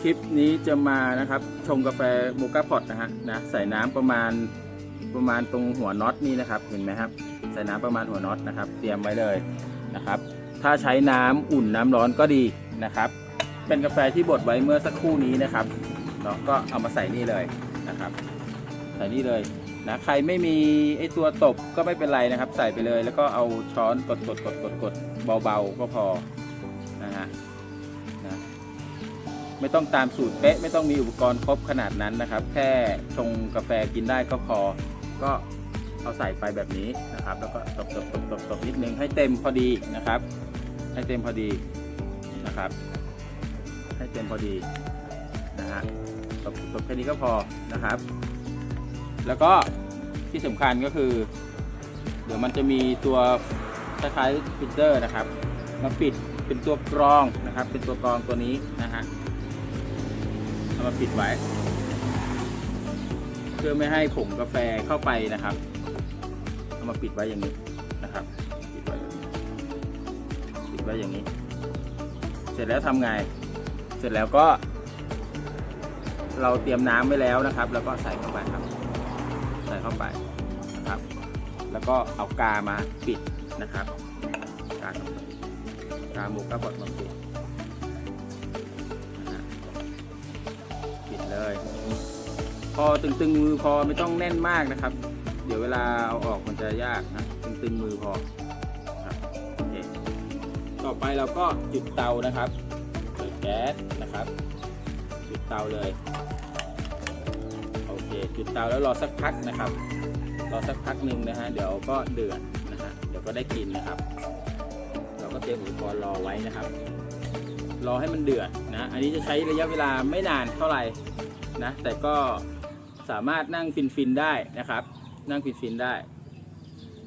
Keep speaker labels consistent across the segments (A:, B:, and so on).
A: คลิปนี้จะมานะครับชงกาแฟโมกาพอตนะฮะนะใส่น้ำประมาณประมาณตรงหัวน็อตนี่นะครับเห็นไหมครับ ใส่น้ำประมาณหัวน็อตนะครับ เตรียมไว้เลยนะครับ ถ้าใช้น้ำอุ่นน้ำร้อนก็ดีนะครับ เป็นกาแฟที่บดไว้เมื่อสักครู่นี้นะครับเนาะก็เอามาใส่นี่เลยนะครับ ใส่นี่เลยนะใครไม่มีไอตัวตบก็ไม่เป็นไรนะครับ ใส่ไปเลย แล้วก็เอาช้อนกดกดกดกดกดเบาๆก็พอ ไม่ต้องตามสูตรเป๊ะ ไม่ต้องมีอุปกรณ์ครบขนาดนั้นนะครับ แค่ชงกาแฟกินได้ก็พอ ก็เอาใส่ไปแบบนี้นะครับ แล้วก็ตบตบตบตบตบนิดนึงให้เต็มพอดีนะครับ ให้เต็มพอดีนะครับ ให้เต็มพอดีนะฮะตบตบแค่นี้ก็พอนะครับ แล้วก็ที่สำคัญก็คือ เดี๋ยวมันจะมีตัวคล้ายๆฟิลเตอร์นะครับ มาปิดเป็นตัวกรองนะครับ เป็นตัวกรองตัวนี้นะฮะ มาปิดไว้ เพื่อไม่ให้ผงกาแฟเข้าไปนะครับ เอามาปิดไว้อย่างนี้นะครับ ปิดไว้อย่างนี้ปิดไว้อย่างนี้ เสร็จแล้วทำไง เสร็จแล้วก็ เราเตรียมน้ำไว้แล้วนะครับ แล้วก็ใส่เข้าไปครับ ใส่เข้าไปนะครับ แล้วก็เอากามาปิดนะครับ กา กาหมูกระบดมาปิด พอตึงๆมือพอไม่ต้องแน่นมากนะครับ เดี๋ยวเวลาเอาออกมันจะยากนะตึงๆมือพอครับโอเคต่อไปเราก็จุดเตานะครับเปิดแก๊สนะครับ จุดเตาเลยโอเคจุดเตาแล้วรอสักพักนะครับรอสักพักหนึ่งนะฮะเดี๋ยวก็เดือดนะฮะเดี๋ยวก็ได้กินนะครับ เราก็เตรียมอุปกรณ์รอไว้นะครับ รอให้มันเดือดนะ อันนี้จะใช้ระยะเวลาไม่นานเท่าไหร่นะ แต่ก็ สามารถนั่งฟินฟินได้นะครับ นั่งฟินฟินได้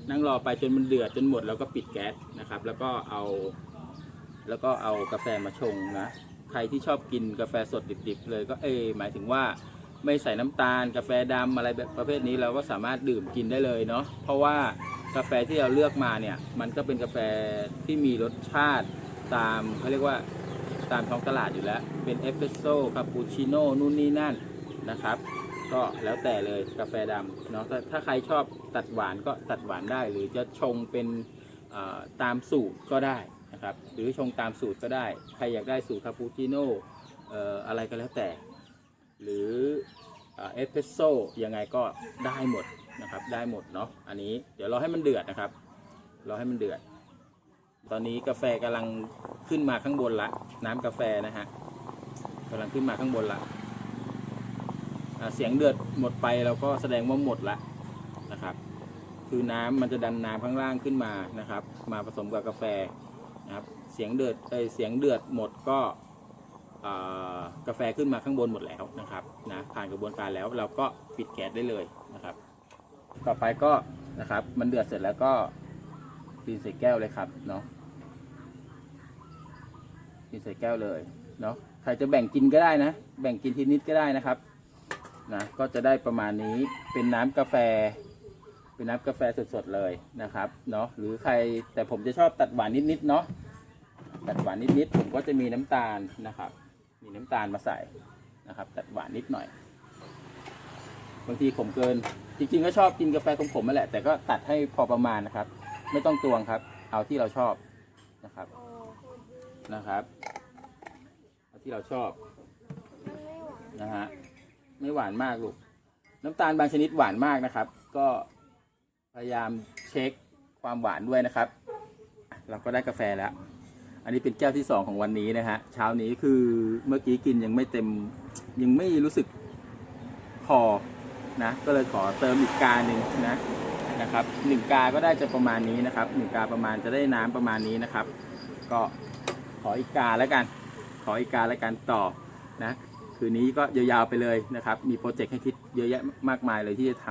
A: นั่งรอไปจนมันเดือดจนหมดแล้วก็ปิดแก๊สนะครับ แล้วก็เอา แล้วก็เอากาแฟมาชงนะใครที่ชอบกินกาแฟสดดิบๆ เลยก็เออหมายถึงว่าไม่ใส่น้ำตาล กาแฟดำอะไรแบบประเภทนี้เราก็สามารถดื่มกินได้เลยเนาะเพราะว่ากาแฟที่เราเลือกมาเนี่ย มันก็เป็นกาแฟที่มีรสชาติตามเขาเรียกว่าตามท้องตลาดอยู่แล้ว เป็นเอสเปรสโซ่คาปูชิโน่นู่นนี่นั่นนะครับ ก็แล้วแต่เลยกาแฟดำเนาะถ้าใครชอบตัดหวานก็ตัดหวานได้ หรือจะชงเป็นตามสูตรก็ได้นะครับ หรือชงตามสูตรก็ได้ ใครอยากได้สูตรคาปูชิโน่อะไรก็แล้วแต่ หรือเอสเปรสโซ่ยังไงก็ได้หมดนะครับ ได้หมดเนาะอันนี้เดี๋ยวเราให้มันเดือดนะครับเราให้มันเดือด ตอนนี้กาแฟกำลังขึ้นมาข้างบนละ น้ำกาแฟนะฮะกำลังขึ้นมาข้างบนละ เสียงเดือดหมดไปเราก็แสดงว่าหมดละนะครับ คือน้ำมันจะดันน้ำข้างล่างขึ้นมานะครับ มาผสมกับกาแฟนะครับ เสียงเดือดเอเสียงเดือดหมดก็กาแฟขึ้นมาข้างบนหมดแล้วนะครับนะผ่านกระบวนการแล้วเราก็ปิดแก๊สได้เลยนะครับ ต่อไปก็นะครับ มันเดือดเสร็จแล้วก็ตีใส่แก้วเลยครับเนาะตีใส่แก้วเลยเนาะใครจะแบ่งกินก็ได้นะ แบ่งกินทีนิดก็ได้นะครับ นะก็จะได้ประมาณนี้เป็นน้ำกาแฟ เป็นน้ำกาแฟสดๆเลยนะครับเนาะหรือใครแต่ผมจะชอบตัดหวานนิดๆเนาะตัดหวานนิดๆผมก็จะมีน้ำตาลนะครับ มีน้ำตาลมาใส่นะครับ ตัดหวานนิดหน่อย บางทีขมเกิน จริงๆก็ชอบกินกาแฟขมๆมาแหละ แต่ก็ตัดให้พอประมาณนะครับ ไม่ต้องตวงครับ เอาที่เราชอบนะครับนะครับ เอาที่เราชอบ
B: นะ
A: ฮะ ไม่หวานมากลูก น้ำตาลบางชนิดหวานมากนะครับ ก็พยายามเช็คความหวานด้วยนะครับ เราก็ได้กาแฟแล้ว อันนี้เป็นแก้วที่สองของวันนี้นะฮะเช้านี้คือเมื่อกี้กินยังไม่เต็มยังไม่รู้สึกพอนะ ก็เลยขอเติมอีกกาหนึ่งนะนะครับหนึ่งกา ก็ได้จะประมาณนี้นะครับหนึ่งกาประมาณจะได้น้ำประมาณนี้นะครับ ก็ขออีกกาแล้วกัน ขออีกกาแล้วกันต่อนะ คืนนี้ก็ยาวๆไปเลยนะครับ มีโปรเจกต์ให้คิดเยอะแยะมากมายเลยที่จะท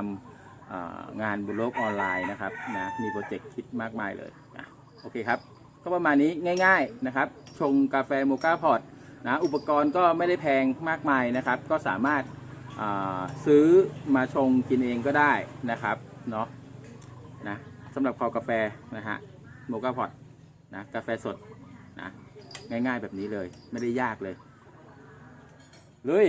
A: ำงานบนโลกออนไลน์นะครับนะ มีโปรเจกต์คิดมากมายเลยนะโอเคครับ ก็ประมาณนี้ง่าย ๆนะครับ ชงกาแฟโมกาพอตนะ อุปกรณ์ก็ไม่ได้แพงมากมายนะครับ ก็สามารถาซื้อมาชงกินเองก็ได้นะครับเนาะนะสำหรับคอกาแฟนะฮะโมกาพอตนะกาแฟสดนะง่ายๆแบบนี้เลยไม่ได้ยากเลย ลย